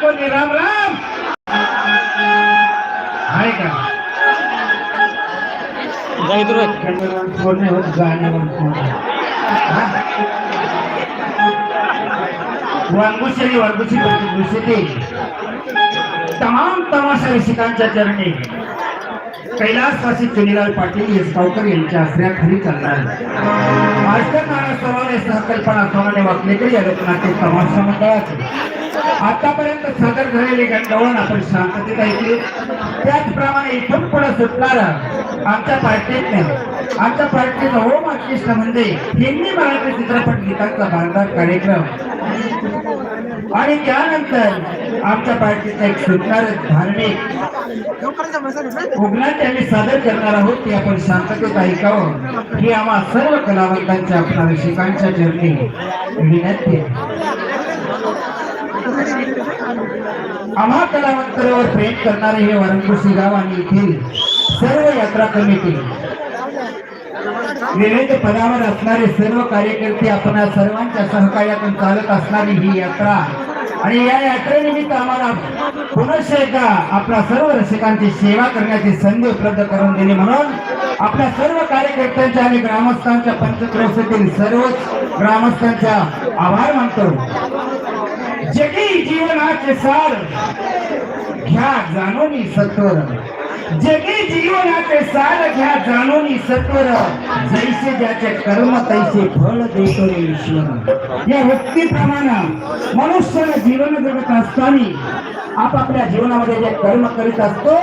कोणी राम राम. हाय का गंधर्वांत वांगुशी तमाम तमाशा रसिकांच्या चरणी कैलासवासी चुनीलाल पाटील येसगावकर यांच्या आश्रयाखाली चालणार मास्टर या सहकल्पना सोनाने वाकलेकर या लोकनाट्य तमाशा मंडळाचे. आतापर्यंत सादर झालेले गंडवळण आपण शांततेत ऐकले. त्याचप्रमाणे इथून पुढे सुटणारा आमच्या पार्टीतने आमच्या पार्टीचा होम आर्टिस्ट म्हणजे हिंदी मराठी चित्रपट गीतांचा बांधार कार्यक्रम. आणि त्यानंतर आमच्या पार्टीचा एक सुटणार धार्मिक उग्नात आम्ही सादर करणार आहोत की आपण शांततेत ऐकावं ही आम्हा सर्व कलावंतांच्या आपल्या रसिकांच्या चरणी विनंती आम्हा कलावंतांवर प्रेम करणारे हे वरंकुशी गाव आणि येथील सर्व यात्रा कमिटी विविध पदावर असणारे सर्व कार्यकर्ते आपण सर्वांच्या सहकार्यातून चालत असणारी ही यात्रा आणि या यात्रेनिमित्त आम्हाला पुनश्च एकदा आपल्या सर्व रसिकांची सेवा करण्याची संधी उपलब्ध करून दिली म्हणून आपल्या सर्व कार्यकर्त्यांच्या आणि ग्रामस्थांच्या पंचक्रोशीतील सर्वच ग्रामस्थांच्या आभार मानतो. जगी जीवनाचे सार घ्या जाणून सत्वर. जगी जीवनाचे सार घ्या जाणून सत्वर. जैसे ज्याचे कर्म तैसे फळ देतो ईश्वर. या व्यक्तीप्रमाणे मनुष्याने असताना आपापल्या जीवनामध्ये जे कर्म करीत असतो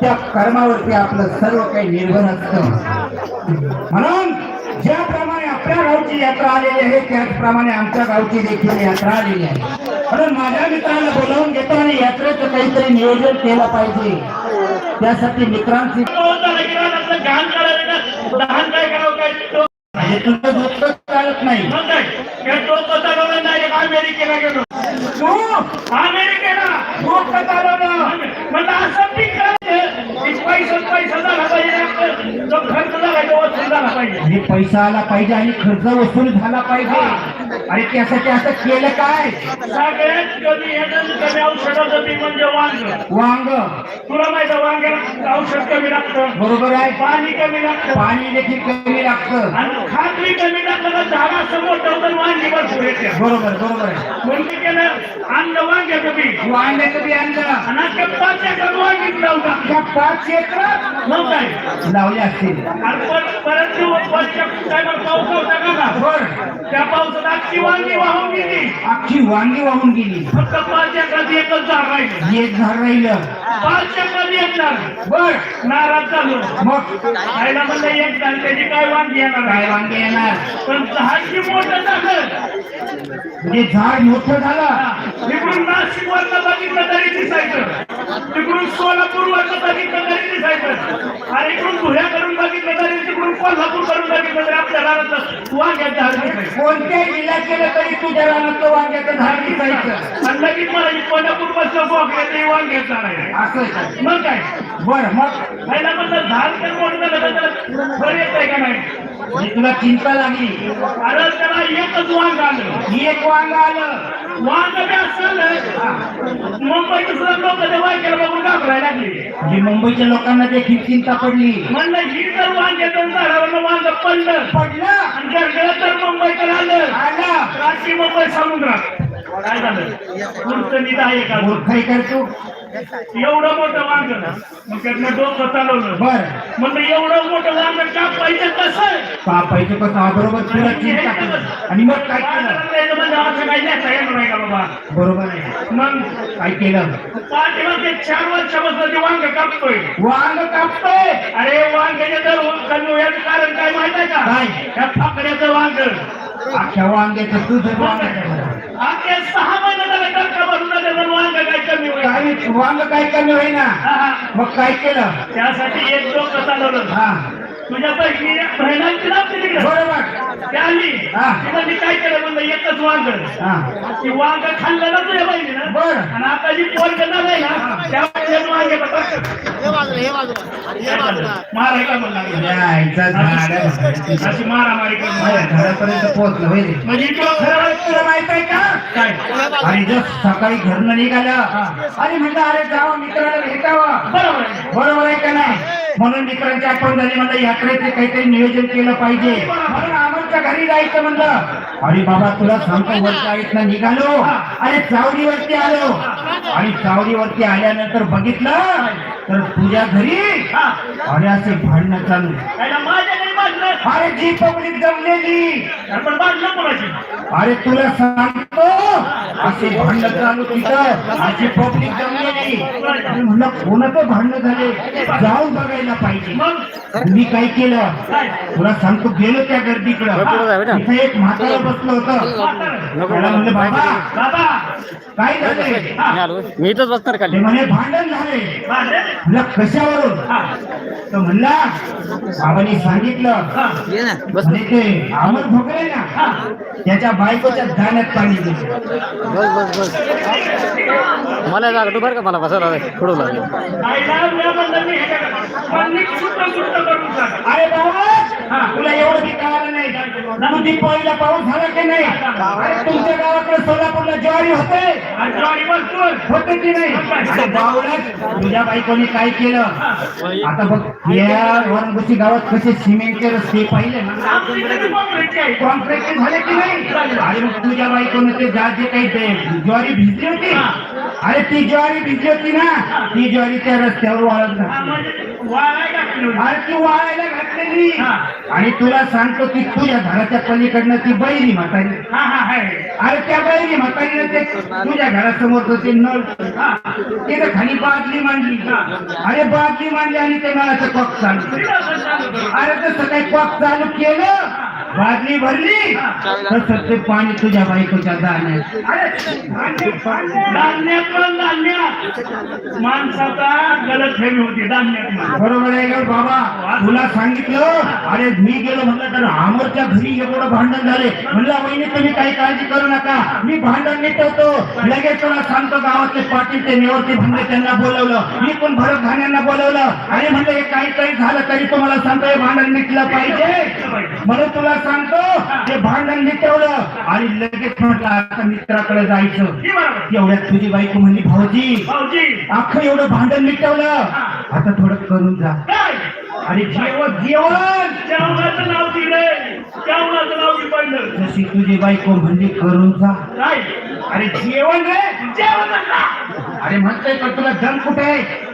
त्या कर्मावरती आपलं सर्व काही निर्भर असतं. म्हणून ज्याप्रमाणे आपल्या गावची यात्रा आलेली आहे त्याचप्रमाणे आमच्या गावची देखील यात्रा आलेली आहे. म्हणून माझ्या मित्राला बोलावून घेतो आणि यात्रेचं काहीतरी नियोजन केलं पाहिजे. त्यासाठी मित्रांची हे चालत नाही. तू अमेरिकेला. डोकं चालवलं. म्हणलं असं पीक पैसा पैसा झाला पाहिजे. खर्च झाला तो वसूल झाला पाहिजे. पैसा आला पाहिजे आणि खर्च वसूल झाला पाहिजे. आणि त्यासाठी असं केलं काय? सगळ्यात कमी याचं कमी औषधाचं पीक म्हणजे वांग. वांग. तुला माहिती वांग्याला औषध कमी लागतं. बरोबर आहे. पाणी कमी लागतं. पाणी देखील कमी लागतं. आणि खात्री कमी टाकलं तर झाड होतं आणि वांगी भरपूर येते. बरोबर बरोबर आहे. म्हणून मी केलं आणलं वांग्याचं पीक वांग्याचं बी आणलं आणि आता पाच एकर लावून टाकलं त्या पाच मग काय लावले असतील. आणि परत परत दिवस टायमाला पाऊस होता का? त्या पावसात अख्खी वांगी वाहून गेली. अख्खी वांगी वाहून गेली. फक्त पाच एकरात एकच झाड राहिलं. एक झाड राहिलं. पाच एकरात एक झाड. बर. नाराज झालो. मग? खायला म्हणलं एक झाड त्याची काय वांगी येणार? काय वांगे येणार? पण झाडची मोठं झालं. म्हणजे झाड मोठं झालं. तिकडून नाशिक वरनं बघितलं तरी दिसायचं. तिकडून सोलापूर बघितलं तरी दिसायचं. आणि इकडून धुळ्याकडून बघितलं तरी तिकडून कोल्हापूर करून बघितलं तरी आपल्या रानात वांग्यात झाड दिसायचं. कोणत्याही जिल्ह्यात केलं तरी तुझ्या रानात वांग्याचं झाड दिसायचं. आणि लगेच मला कोल्हापूर बसलं वांग्यात झाड आहे असं. मग काय? बर मग? पहिला म्हणलं झाड तर मोठं झालं तर फळ येत आहे का नाही? तुला चिंता लागली. अरे त्याला एकच वांग आलं. एक वांग आलं. सुद्धा लोक बघून घाबरायला लागली. मुंबईच्या लोकांना देखील चिंता पडली म्हणलं ही जर वांग्यातून झाडावर वांग पडलं पडलं. आणि गरगळत तर मुंबईकडे आलं आला. रात्री मुंबई समुद्रात. काय झालं? पुढचं नीट आहे. का मूर्खाई करतो एवढं मोठं वांग मग त्यातनं डोकं चालवलं. बर. म्हणलं एवढं मोठं वांग कापायचं कसं? कापायचं कसं? हा बरोबर. आणि मग काय केलं? म्हणजे असं काही येणार नाही का बाबा? बरोबर आहे. मग काय केलं? पाठीमागे चार वर्षापासून ते वांग कापतोय. वांग कापतोय? अरे वांग्याचे दर कमी होण्याचं कारण काय माहीत आहे का? काय? त्या फाकड्याचं वांग. अख्ख्या वांग्याचं तुझं वांग सहा भरून त्याचं वांग काय कमी होईल? काय वांग काय कमी होईना. मग काय केलं? त्यासाठी एक डोकं चालवलं. हा. तुझ्या बहिणी बहिणांची नाव तिकडे बरोबर. ते आली हा. तिथं मी काय केलं म्हणलं? एकच वांग. हा. ती वांग खाल्लं ना तुझ्या बहिणीनं. बरं. आणि आता जी पोर झालंय ना त्यावेळेस वांगे माराय का म्हणला यायचा झाड आहे. अशी मारामारी कर माझ्या घरापर्यंत पोहोचलं होय रे. म्हणजे तुला खरं वाटतं तुला माहीत आहे का? काय? आणि जस्ट सकाळी घरनं निघालं आणि म्हणलं अरे जावं मित्राला भेटावं. बरोबर आहे. बरोबर आहे का नाही? म्हणून मित्रांची आठवण झाली म्हणलं यात्रेचे काहीतरी नियोजन केलं पाहिजे. आमच्या घरी जायचं म्हणलं. अरे बाबा तुला सांगतो वरच्या इथनं निघालो. आणि चावडीवरती आलो. आणि चावडीवरती आल्यानंतर बघितलं तर तुझ्या घरी अरे असे भांडणं चालू. माझ्या अरे जी पब्लिक जमलेली. कोणाची? अरे तुला सांगतो असे भांडण चालू तिथं. अशी पब्लिक जमलेली. म्हणलं कोणाचं भांडण झाले? जाऊन बघायला पाहिजे. मग? मी काय केलं? तुला सांगतो गेलो त्या गर्दीकडं. तिथे एक म्हातारा बसलं होतं. त्याला म्हणलं बाबा बाबा. काय झाले मी इथंच बसणार ते खाली म्हणे भांडण झाले म्हणलं कशावरून? हा. तो म्हणला बाबांनी सांगितलं हा ये ना अमर त्याच्या बायकोच्या दाण्यात पाणी बस बस बस. मला जागा बरं का मला बसायला पुढं लागलं. आईला तू दीपावलीला पाऊस झाला की नाही? अरे तुमच्या गावाकडे सोलापूरला ज्वारी होते? होते की नाही? तुझ्या बायकोने काय केलं? आता बघ या वरंगोशी गावात कसे सिमेंटचे रस्ते पाहिले. कॉन्क्रीट झाले की नाही? अरे मग तुझ्या बायकोने ते जा जे काही ते ज्वारी भिजली होती? अरे ती ज्वारी भिजली होती ना? ती ज्वारी त्या रस्त्यावर वाळत हा, घातली म्हणजे वाळाय टाकली होती. अरे ती वाळायला घातलेली. आणि तुला सांगतो की तुझ्या घराच्या पलीकडनं ती बैरी म्हातारी. हा हा अरे त्या बैरी म्हातारीनं ते तुझ्या घरासमोर ते नळ तिथे खाली बादली मांडली. अरे बादली मांडली आणि ते नळाचं कॉक चालू. अरे तसं काही कॉक चालू केलं बादली भरली? तसं ते पाणी तुझ्या बायकोच्या दाण्यात. अरे धान्य माणसाचा गलत ठेवी होती माणूस. बरोबर आहे का बाबा. तुला सांगितलं अरे मी गेलो म्हटलं तर अमरच्या घरी एवढं भांडण झाले. म्हणलं वहिनी तुम्ही काही काळजी करू नका. मी भांडण मिटवतो लगेच तुला सांगतो गावातले पाटील ते निवडते भांडे त्यांना बोलवलं. मी पण भरत धान्यांना बोलवलं. आणि म्हणलं हे काहीतरी झालं तरी तुम्हाला सांगतो हे भांडण मिटलं पाहिजे. म्हणून तुला सांगतो ते भांडण मिटवलं आणि लगेच म्हटलं आता मित्राकडे जायचं. एवढ्यात तुझी बायको म्हणली भाऊजी अख्खं एवढं भांडण मिटवलं आता थोडं करून जा. आणि जेवण जेवण. जेवणाचं नाव दिलंय जेवणाचं नाव पडलं जशी तुझी बायको म्हणली करून जा. अरे जेवण रे. जेवणाचं अरे म्हणतोय पण तुला दम कुठे आहे?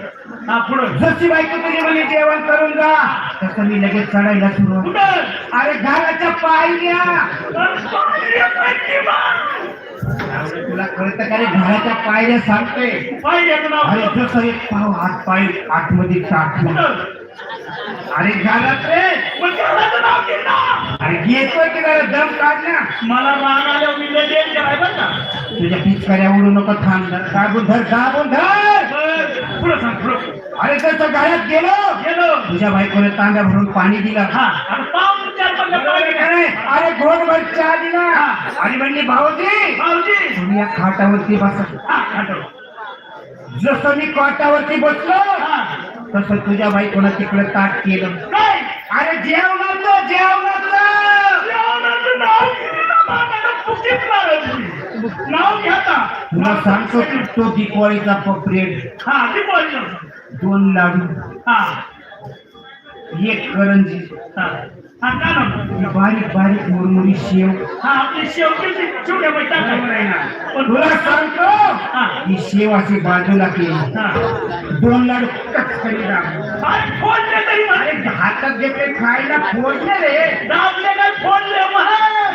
हा पुढं. जशी बायको तुझी म्हणली जेवण करून जा. तसं मी लगेच चढायला सुरू अरे घराच्या पायऱ्या. तुला कळतं का रे? घराच्या पायऱ्या सांगतोय नाव? अरे जसं एक पाव हात पाय आतमध्ये कुठं? अरे घरात रे. अरे घेतोय की जरा दम काढ ना. मला राग मी लय डेंजर आहे बरं का? तुझ्या पिचकाऱ्या उडू नको थांब धर दाबून धर दाबून धर. पुढं सांग पुढं अरे त्याच्या गाड्यात गेलो. गेलो. तुझ्या बायकोने तांब्या भरून पाणी दिलं. हा. आणि पाहून चार अरे अरे घोटभर चहा दिला. आणि म्हणली भाऊजी भाऊजी. तुम्ही या खाटावरती बसा. हा जसं मी खाटावरती बसलो तसं तुझ्या बायकोनं तिकडे ताट केलं. काय अरे जेवणाचं जेवणाचं. जेवणाचं नाव दिलं मागायला फुकीत मारायची. नाव घ्याता तुला सांगतो की तो दिवाळीचा पपरेट हा बोललो दोन लाडू. हा. एक करंजी. हा. हा का ना बारीक बारीक मुरमुरी शेव. हा आपली शेवटी पण तुला सांगतो हा. ही शेव अशी बाजूला केली. दोन लाडू कटकरी दाबले. काय फोडले तरी हातात घेतले खायला फोडले रे. दाबले काय फोडले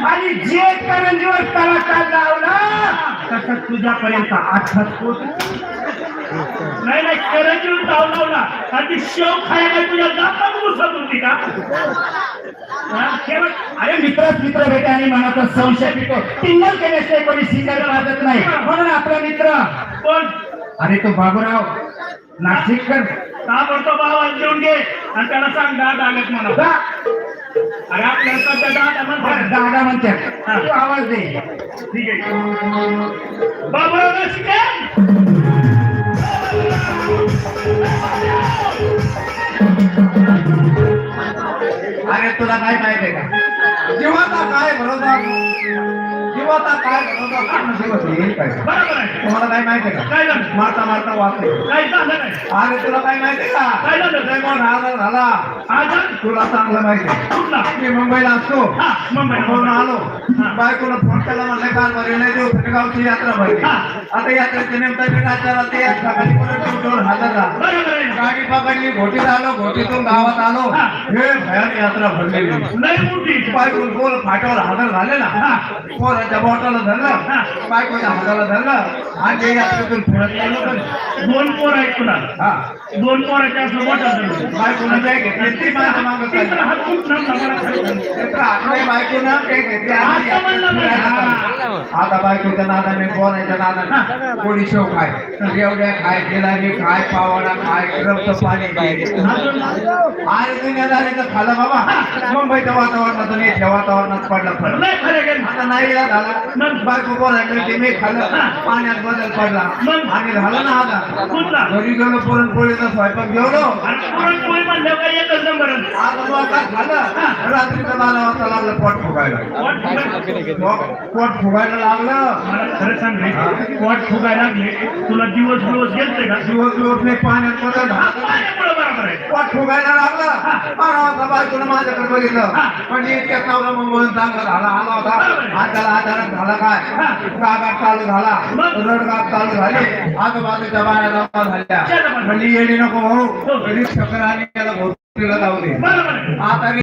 आणि जे करंजीवर त्याला काल लावला तसं तुझ्यापर्यंत आठवत पोच नाही नाही करंजी ताव लावला. आणि शेव खायला तुझ्या दातात घुसत होती का? केवळ अरे मित्रच मित्र भेटे आणि मनाचा संशय पितो. टिंगल केल्याशिवाय कोणी स्वीकार वाजत नाही. म्हणून आपला मित्र. पण अरे तो बाबूराव नाशिककर ताबडतोब आवाज देऊन घे. आणि त्याला सांग दहा डागत म्हणा. जा. अरे आपल्याला सध्या दादा बरं, म्हणतात दादा म्हणतात तू आवाज दे. ठीक आहे. बाबूराव रसिके अरे तुला काय माहिती आहे का? जीवाचा काय भरोसा? जीवाचा काय बरोबर आहे. तुम्हाला काय माहिती आहे का? झालं? मारता मारता वाचले काय झालं नाही? अरे तुला काय माहिती आहे का? काय झालं? लय मोठा आजार झाला. आज तुला चांगलं माहिती आहे. कुठला? मी मुंबईला असतो. हा मुंबई म्हणून आलो. बायकोला फोन केला म्हणलं काल बरी नाही देऊ गावची यात्रा भरली. हा. आता यात्रेच्या निमित्ताने राज्याला ते सकाळी परत ड्युटीवर हजर झाला. बरोबर आहे. गाडी पकडली घोटीत आलो घोटीतून गावात आलो. हा. हे भयान यात्रा भरलेली लय मोठी. बायको बोल फाट्यावर हजर झाले ना. हा. पोराच्या त्या बोटाला धरलं. बायकोच्या हाताला धरलं. आणि ते यात्रेतून फिरत गेलो. तर दोन पोर आहेत तुला हा. दोन पोराच्या असं मोठा झालं बायकोनं काय घेतली ती माझ्या मागं चालली. तिसरा हात खूप नव्हता मला खाली. तर आपल्या बायकोनं काय घेतली आणि आता म्हणलं नाही. आता बायकोच्या नादाने बोलायच्या नादाने. कोणी शेव खाय. रेवड्या खाय जिलाबी खाय पावडा खाय रक्त पाणी अजून आणि दुनियादारी तर खाल्लं बाबा. मुंबईच्या वातावरणातून इथल्या वातावरणात पडलं पडलं लय खरं गेलं आता नाही झाला बायको बोलायला ते मी खाल्लं. पाण्यात बदल पडला. आणि झालं ना आता घरी गेलो पुरणपोळीचा स्वयंपाक जेवलो. आणि पुरणपोळी म्हणल्यावर काय एकच नंबर रात्रीचं बारा वाजता लागलं पोट फुगायला. पोट फुगायला- लागलं. खरं सांग पोट फुगायला लागले. तुला दिवस दिवस गेलते का? दिवस दिवस नाही पाण्यात हा, फुगायला लागलं. बारा वाजता बायकोनं माझ्याकडे बघितलं. पण इतक्यात नवरा मुंबईहून चांगला झाला आला होता. त्याला अचानक झाला काय? गागाट चालू झाला. रडगाग चालू झाली. आजूबाजूच्या बाया जमा झाल्या. म्हणजे येडी नको भाऊ. घरीच चक्कर आणि त्याला भोवतीला जाऊ दे. आता